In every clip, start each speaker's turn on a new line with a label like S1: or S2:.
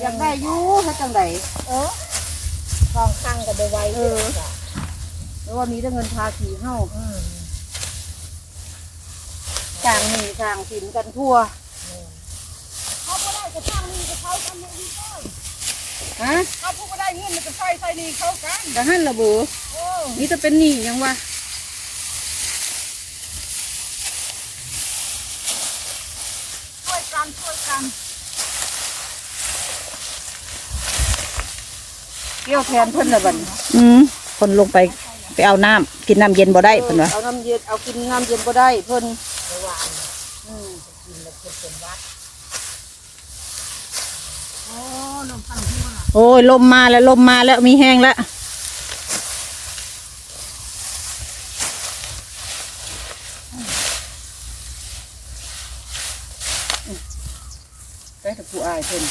S1: อยากได้อยู่ถ้าจังได
S2: เออทองข้างก็ได้ไว้
S1: เออเพราะว่ามีแต่เงินภาษีเฮา
S2: อืม
S1: สร้างหนี้สร้างสินกันทั่ว
S2: เขาก็ได้กระช่างนี่กระเขาทำให้ดีก้อย
S1: ฮะ
S2: เขาพูดก็ได้เงินมันจะใส่ใส่นี่เขากัน
S1: กะหั่นละบ่
S2: โอ้
S1: นี่จะเป็นหนี้หยังวะ
S2: ช่วยกันช่วยกัน
S1: เกี่ยวแทนเพิ่นละบัดนี้
S3: อืมคนลงไปไปเอาน้ำกินน้ำเย็นบ่ได้เพิ่นว่า
S1: เอาน้ำเย็นเอากินน้ำเย็นบ่ได้เพิ่น
S2: ระหว่าง
S1: อืม
S2: กินแล้วเพิ่นเป็นวัดโอ้ลมพันหัว
S3: โอ้ยลมมาแล้วลมมาแล้วมีแห้งแล้ว
S1: ไปกับผู้อายเพิ่น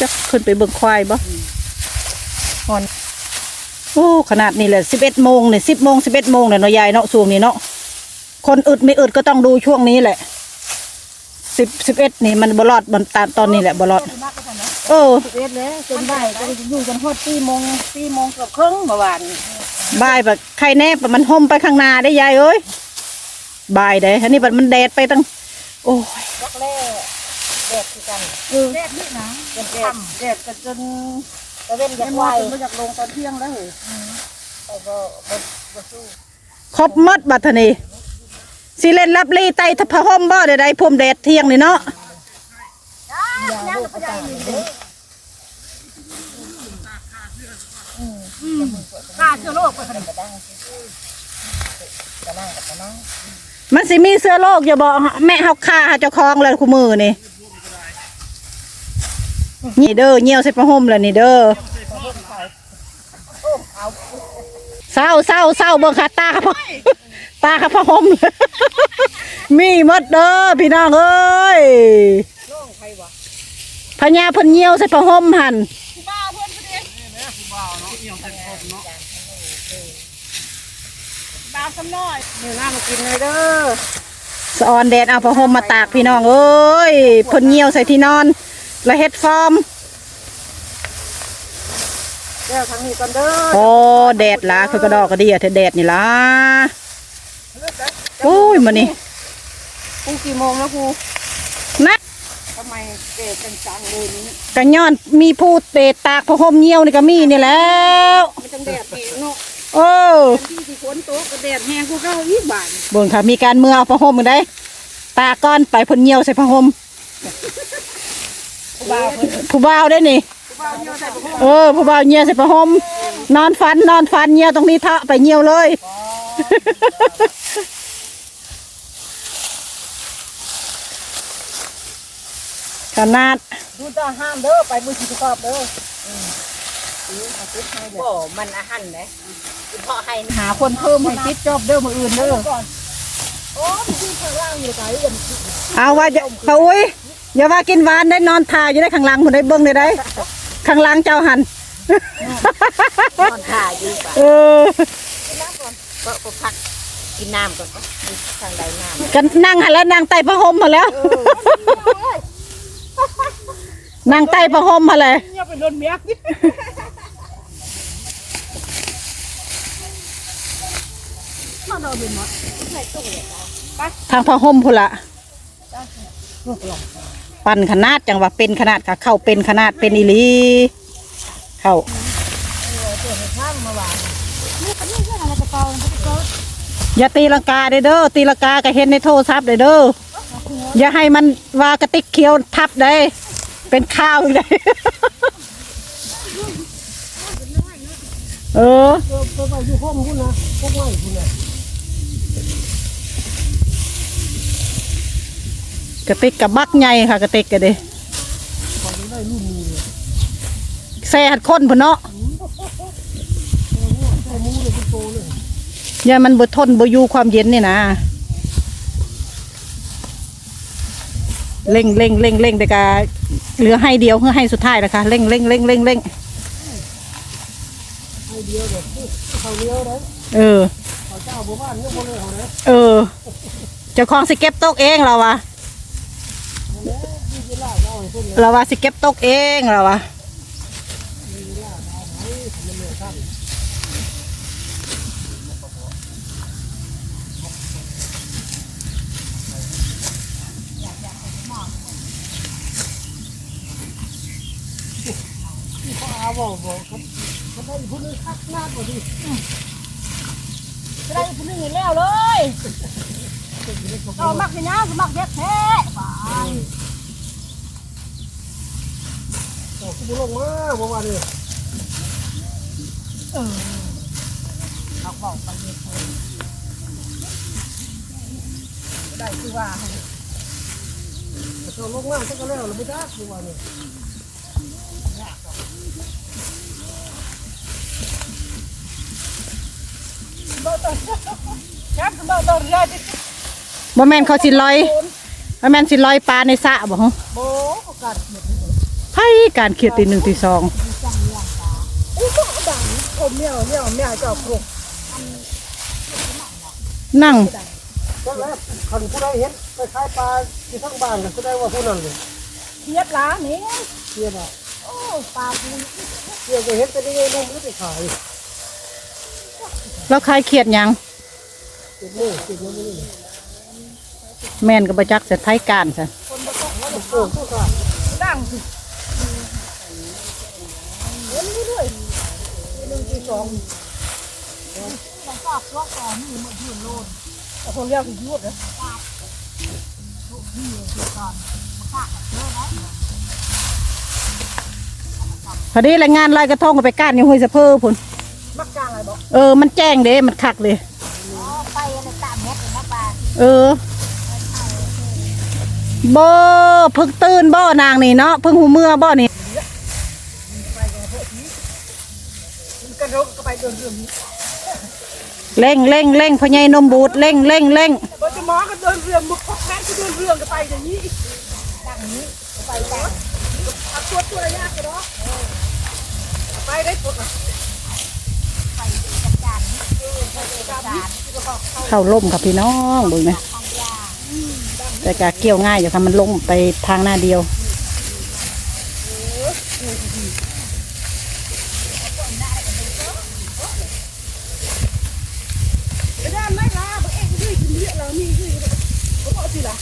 S3: จักขึ้นไปเบิ่งควายบ่ฮอนโอ้ขนาดนี้แหละสิบเอ็ดโมงเนี่ยสิบโมงสิบเอ็ดโมงเนี่ยเนาะยายเนาะช่วงนี้เนาะคนอึดไม่อึดก็ต้องดูช่วงนี้แหละสิบสิบเอ็ดนี่มันบลอดมันตาตอนนี้แหละบลอดเออ
S1: สิบเอ็ดแล้วจนบ่ายจะอยู่กันฮอด4โมง4โมงเกือบครึ่งเมื่อวานนี้
S3: บ่ายแบบใครแน่ปะมันห่มไปข้างหน้าได้ยายเอ้ยบ่ายเด้อันนี้บัดมันแดดไปตั้งโอ้ย
S2: รัก แร่แดดคือกัน
S1: เออ
S2: แดดนี่นะเป็น
S1: แด
S2: ค่
S1: ดแดดกันจนำ
S2: ตะเว้นอ
S1: ยั
S2: ยางก
S1: ม
S2: ไหว
S1: อจนบ่อยากลงตอนเที่ยงแล้วเหรอ
S2: แต่ก็บ่บ่สู้
S3: ครบหมดบัดทะนีสิเล่นรับรีไตทพห่มบ่ได้ได้พรมแดดเที่ยงนี่เนาะ
S2: ยาลูกประจานเลย
S1: ฆ่าเชื้อโรคไปขนาด
S2: กระดังกระนั่งกับกระนั่ง
S3: มันสิมีเสื้อโลกอย่าบอกแม่เฮาฆ่าเจ้าของเลยคู่มือนี่ นี่เด้อเหี่ยวใส่ผ้าห่มแล้วนี่เด้อเศร้าเศร้าเศร้าเบิ่งขาตาครับตาครับผ้าห่มมีหมดเด้อพี่น้องเอ้ยพญาเพิ่นเหี่ยวใส่ผ้าห่มหั่น
S2: ดาวสำน้อย
S1: เนื้อหน้ามากินเลยเด้อ
S3: สะออนแดดเอาผ้าห่มมาตากพี่น้องเอ้ยเพิ่นเหี่ยวใส่ที่นอน และเฮ็ดฟอร์ม
S1: แก้วทางนี้ก่อนเด้อ
S3: โอ้แดดละคือกระดอกกระเดียเธอแดดนี่ล่ะโอ้ยมันนี่
S1: กูกี่โมงแล้วกู
S3: นะ
S1: ทำไมเกศจังๆเลยนี้
S3: กันย้อนมีผู้เตะตากผ้าห่มเหี่ยวนี่ก็มีนี่แล้ว
S1: ไม่ต้องแดดแห้งเนาะ
S3: โอ้
S1: ที่ที่ฝนตกก็แดดแห้งกูเข้าอีกบาท
S3: บนค่ะมีการเมืองเอาผ้าห่มมาได้ตากก้อนไปพ่นเหี่ยวใส่ผ้าห่ม
S1: บ้าเพิ่น
S3: ผู้บ่าวได้นี่
S1: บ้าเหี่ยวใส่ผ้าห่ม
S3: เออผู้บ่าวเหี่ยวใส่ผ้าห่มนอนฟันนอนฟันเหี่ยวตรงนี้เทาะไปเหี่ยวเลยขนาด
S2: ดูตาห้ามเด้อไปมือสิกอบเด้อโอ้มันอาหารนะเพาะให้
S1: หาคนเพิ่มให้ติดจอบเด้อมืออื่นเด้อ
S2: ก่อนโอ้มันที่ข้างล่างอยู่ไหนเอ็น
S3: เอาว่าจะเขาอุ้ย อย่าว่ากินหวานได้นอนทาอยู่ได้ข้างหลังผมได้เบิ้งได้ได้ข้างหลังเจ้าหัน
S2: นอนถ่ายอยู่ป่ะ
S3: เออ
S2: กินน้ำก่อนก็ก็พักกินน้ำก่อนก็ทางใดน้ำ
S3: กันนั่งหันแล้วนั่งใต้ผ้าห่มมาแล้วนั่งใต้ผ้าห่มมาเลย
S1: เนี่ยไปโดนเมีย
S3: ทางผ้าห่มพุ่นละ ปั่นขนาดจังว่าเป็นขนาดค่ะเข้าเป็นขนาดเป็นอีหลีเข้าอย่าตีลังกาเด้อตีลังกาก็เห็นในโทรศัพท์เด้ออย่าให้มันว่ากระติกเขียวทับได้เป็นข้าวเลยเออ
S2: ไปอยู่ห้องคุณนะพว ก
S3: ระติกกับบักใหญ่ค่ะกระติกกันดิแซ่หัดค้นพุ่นเนาะอย่ามันบ่ทนบ่อยู่ความเย็นนี่นะเร่งเร่งเร่งเร่งแต่กาเหลือให้เดียวเพื่อให้สุดท้ายนะคะเร่งเร่งเร่งเร่งเร่งเออเออเจ้าของสิเก็บตกเองเราอะ เราว่าสิเก็บตกเองเราว่า
S1: เอาบ่บ่ครับเขาได้ผู้นึงคักหน้าบ่ดีได้ผู้นึงแล้วเลยเอามักสินะมักเด็ดแท้ไป
S4: โอ้คุณ บุลงมาเมื่อวานนี้
S1: เอาบอกไปเด็ดแท้ได้คือว่า
S4: เราลงมาสักก็แล้วเราไม่ได้เมื่อวานนี้
S1: ครับบ่ต้องเรียน
S3: บ่แม่นเขาสิลอยบ่แม่นสิลอยปลาในสระบ่ฮะ
S1: โบกัด
S3: ไผการเขียดตีหนึ่งตีสอง
S1: อู้ก็ดังโอ้เมียวเมียวเมียวเจ้าครุก
S3: นั่ง
S4: ก็แล้วคันผู้ใดเห็นไปขายปลาที่ทั้งบ้านก็แสดงว่าผู้นั้นเลย
S1: เทียบล้านี่
S4: เทียบอะ
S1: โอ้ปลาปู
S4: เทียบก็เห็นเป็นยังไงนุ่มหรือไปขาย
S3: แล้วใครเขียดหยัง
S4: เจ็ดโม่เจ็ดโม่นี่
S3: แม่นก็บ่จักเสร็จไทยการซะ
S4: โอ้ผู้ขาด
S1: ดังสิ เห็นนี่ด้วยหนึ่งที่สองต้องากล็อกก่อนนี่มันยืนโลนแต่คนเรียกคือยุดนะ
S3: พอดีแรงงานลอยกระทงก็ไปก้านอยู่ห้วยสะเพอพุ่น
S1: มักกลางอะไรบอก
S3: เออ มันแจ้งเด้มันคักเลยอ๋อ
S1: ไปอะไรตามเม็ดเลยนะปลา
S3: เออบ่เพิ่งตื่นบ่นางนี่เนาะเพิ่งหูเมื่อบ่นี่
S1: กระโดดก็ไป เร่ง
S3: เร่งเร่งพญายนมบูดเร่งเร่งเร่ง
S1: บจะมอก็เดินเรือมุกพกแม่ก็เดินเรืองก็ไปอย่างนี้ดังนี้ไปดังเอาตัวตัวยากกันเนาะไปได้ปวดอะไปจัดการเออไปจารที่ก็บอกเข้า
S3: ล่มกับพี่น้องเบิ่งไหมแต่กะเกี่ยวง่ายอยู่ค่ะมันลงไปทางหน้าเดียว
S1: ไปด้านไหนล่ะบอกเอ็งยืดยืด เรานี่ยืดเขาบอกสิล่ะ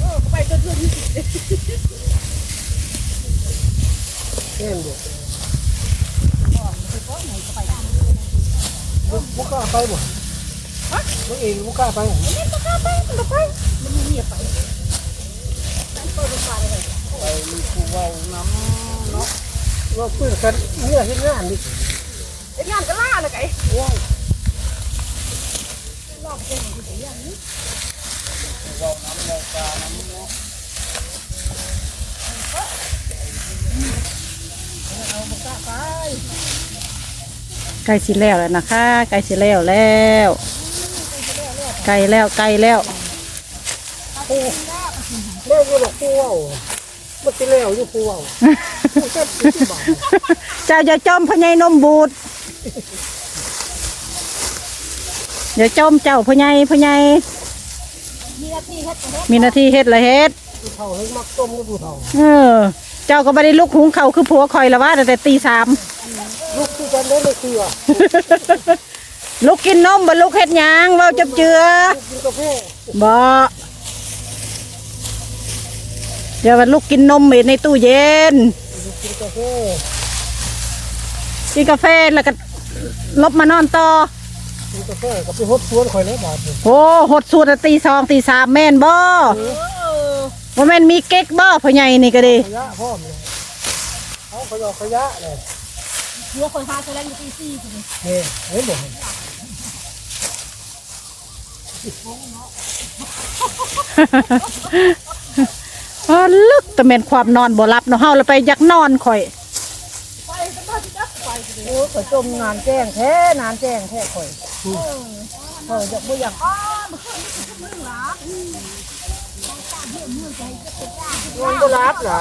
S1: เออไปจนเรื่องนี้
S4: แห้งอยู่บุกกล้าไปบ่ฮะมึงเองบุกกล้าไปไปมีผู้เว้าน้ำเนาะว่าเพื่อนกันเนี่ยเห็นงานดิ
S1: ไอ้งานก็ล่าเลยไก่
S4: ว้าว
S3: ใกล้สิแล้วแล้วนะคะใกล้สิแล้วแล้วใกล้แล้วใกล้แล้ว
S4: เล่นก็หลอกผู้เว้ามันสิแล้วอยู่ผู้เว้าผู้เจ็บผู้บาด
S3: เจ้าอย่าจมพญายนมบูด อย่าจมเจ้าพญายพญาย
S1: มีหน้าที่เฮ็ดเฮ็ด
S3: มีหน้าที่เฮ็ดละเฮ็ด
S4: ผู้เฒ่าให้มักต้มกับผู้เฒ่า
S3: เออ เจ้าก็ไม่ได้ลุกหุงเขาวคือผัวคอยละว่าตั้งแต่ตีสาม
S4: ลูกที่กันได้เลยคือ
S3: ลุกกินนมบ่ลุกเฮ็ดหยังเว้าจับเจือ
S4: กินกาแฟ
S3: บ่เดี๋ยวมันลุกกินนมไว้ในตู้เย็น
S4: กินกาแฟ
S3: กินกาแฟแล้วก็ลบมานอนต่อ
S4: กินกาแฟก็ไปฮดสวนข่อยแล้วบาดนี่
S3: โอ้หดสูตรตีสองตีสามแม่นบ่ว่าแม่นมีเก๊กบ่พ่อใหญ่นี่ก็ดี
S4: ขยะพร้อมเลยเอาขยะขยะเลย
S1: หัวคนพาแสดงอยู่ตีสี่สิ
S4: นี่เห็นบ่
S3: เออลึกแต่แม่นความนอนบ่หลับเนาะเฮาแล้วไปอยากนอนข่อย
S1: โอ้ข่อยจมงานแจ้งแท้นานแจ้งแท้ข่อย เอออยากบ่อยากอ้อมันขึ้นมึงหรอนอนบ่รับเหรอ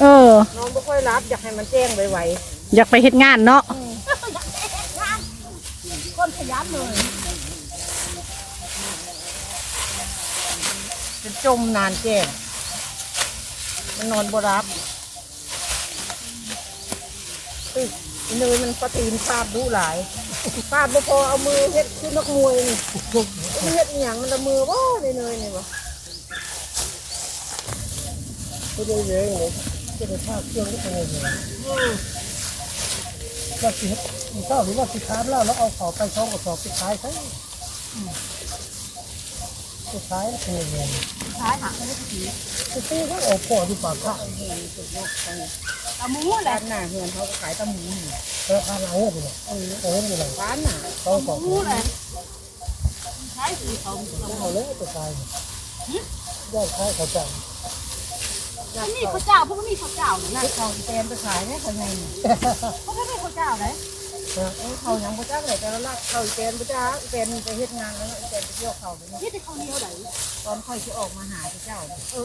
S3: เออ
S1: นอนบ่ค่อยรับอยากให้มันแจ้งไว
S3: อยากไปเฮ็ดงานเนาะ
S1: ๆคนขยันเลยจะจมนานแจ้งไป
S2: มันนอนบ่รับเอ้ยอีเนยมันปตีนฟาดดุหลาย ฟาดบ่พอเอามือเฮ็ดคือนักมวยนี่มันเฮ็ดอีหยังมันละมือบ่ในเนยนี่บ่
S4: ก็ได้เยอะเลยจะได้ภาพเครื่องก็เป็นไงว่าสิมีข้าหรือว่าสิค้ามแล้วแล้วเอาขอไปช่องกระสอบสุดท้ายใช่สุดท้ายเป็นยังไง
S1: ท้ายหักไม่ได้ผี
S4: สุดท้ายก็ออกปอดดูปากข้า
S1: เอาหมูแหละ
S2: ร้านหน้าเฮือนเขาก็ขายตะหมูนี่
S4: แล้วข้าเราเนี่ยเป็นไงเออเออเป็นไง
S2: ร้านน่ะ
S4: ต้องสอง
S1: หมูแหละใช้สีเขา
S4: เอาเลยตัวตายยอดท้ายเขาจัง
S1: ไม่มีข้าวเจ้าพวกมีข้าวเจ้าเนี่ยนะ
S2: เขาแตนไปขายเนี่ยเขาไงนี่
S1: พวกไม่มีข้าวเจ้าเลย
S2: เออเขาหยังบ่จักเลยแต่ละลักเขาอีแตนบ่จักอีแตนไปเฮ็ดงานแล้วเนาะอีแตนไปเที่ยวเขาเลยเนาะ
S1: นี่จะข้าวเหนียวไหน
S2: ตอนค่อยสิออกมาหาเจ้า